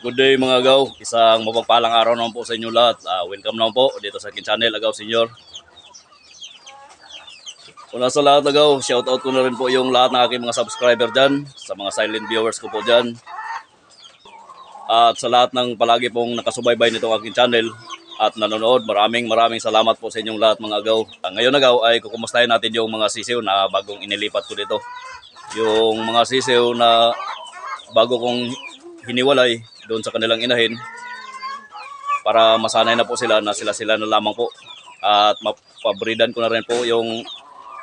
Good day mga agaw. Isang mapagpalang araw naman po sa inyo lahat. Ah, welcome naman po dito sa akin channel, Agaw Senior. Una sa lahat agaw, shoutout ko na rin po yung lahat ng aking mga subscriber dyan, sa mga silent viewers ko po dyan. At sa lahat ng palagi pong nakasubaybay nitong aking channel at nanonood, maraming maraming salamat po sa inyong lahat mga agaw. Ah, ngayon agaw ay kukumustahin natin yung mga sisiw na bagong inilipat ko dito. Yung mga sisiw na bago kong hiniwalay doon sa kanilang inahin para masanay na po sila na sila-sila na lamang po. At mapabridan ko na rin po yung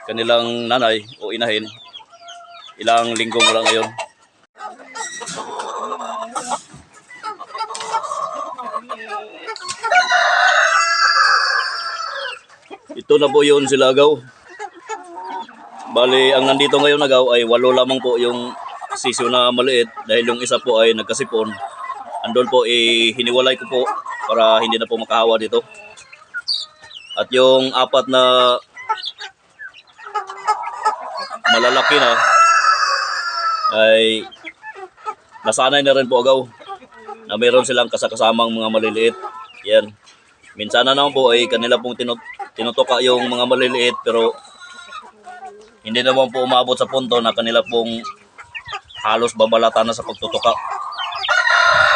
kanilang nanay o inahin ilang linggo mo lang ngayon. Ito na po yun sila agaw. Bali ang nandito ngayon agaw ay walo lamang po yung sisiw na maliit dahil yung isa po ay nagkasipon andon po eh, hiniwalay ko po para hindi na po makahawa dito. At yung apat na malalaki na ay nasanay na rin po agaw na meron silang kasakasamang mga maliliit. Yan. Minsan na naman po ay kanila pong tinut tinutuka yung mga maliliit pero hindi naman po umabot sa punto na kanila pong halos babalatan na sa pagtutuka.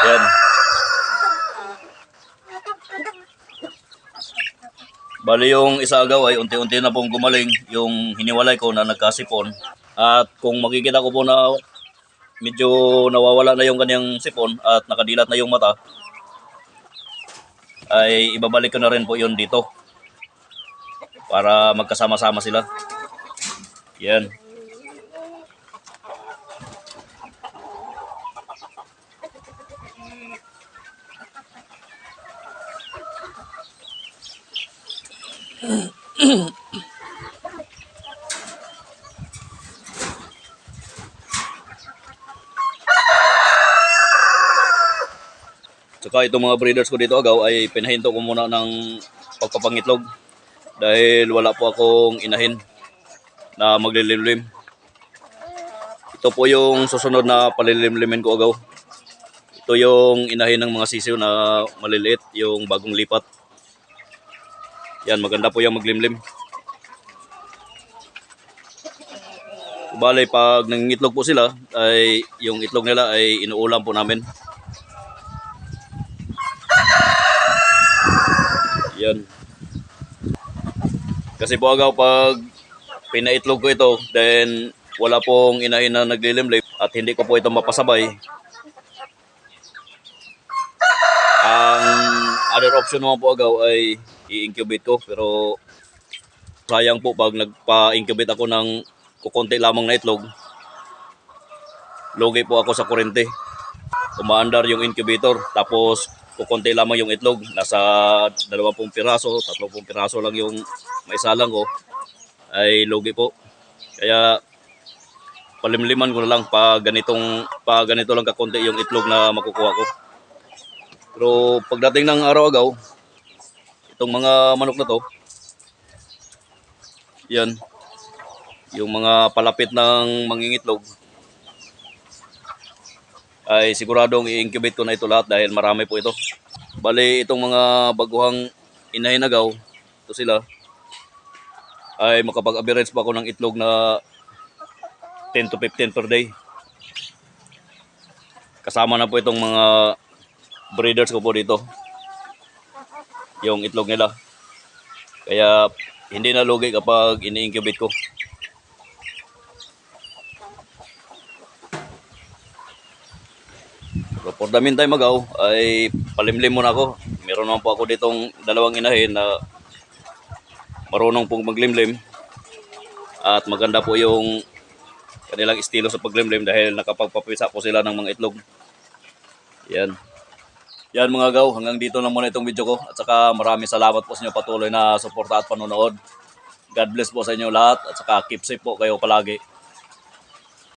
Yan. Bali yung isa agaw ay unti-unti na pong gumaling yung hiniwalay ko na nagkasipon. At kung makikita ko po na medyo nawawala na yung kanyang sipon at nakadilat na yung mata, ay ibabalik ko na rin po yun dito para magkasama-sama sila. Yan. Tsaka itong mga breeders ko dito agaw ay pinahinto ko muna ng pagpapangitlog dahil wala po akong inahin na maglilimlim. Ito po yung susunod na palilimlimin ko agaw. Ito yung inahin ng mga sisiw na maliliit, yung bagong lipat. Yan, maganda po yung maglimlim. Bale, pag nangitlog po sila, ay yung itlog nila ay inuulam po namin. Yan. Kasi po agaw pag pinaitlog ko ito, then wala pong inahin na naglilimlim at hindi ko po ito mapasabay. Ang other option naman po agaw ay i-incubate ko pero sayang po pag nagpa-incubate ako ng kukonti lamang na itlog. Logi po ako sa kurente. Umaandar yung incubator tapos kukonti lamang yung itlog. Nasa 20 piraso, 30 piraso lang yung maisalang ko ay logi po. Kaya palimliman ko na lang pa ganitong pa ganito lang kakonti yung itlog na makukuha ko. Pero pagdating ng araw agaw, itong mga manok na to, yan, yung mga palapit ng mangingitlog, ay siguradong i-incubate ko na ito lahat dahil marami po ito. Bali, itong mga baguhang inahinagaw, ito sila, ay makapag-average pa ako ng itlog na 10 to 15 per day. Kasama na po itong mga breeders ko po dito. Yung itlog nila. Kaya hindi na lugi kapag ini-incubate ko. So for the meantime magaw ay palimlim muna ako. Meron naman po ako ditong dalawang inahin na marunong pong maglimlim. At maganda po yung kanilang estilo sa paglimlim dahil nakapagpapisa po sila ng mga itlog. Yan. Yan mga gaw, hanggang dito na muna itong video ko. At saka maraming salamat po sa inyo patuloy na suporta at panonood. God bless po sa inyo lahat at saka keep safe po kayo palagi.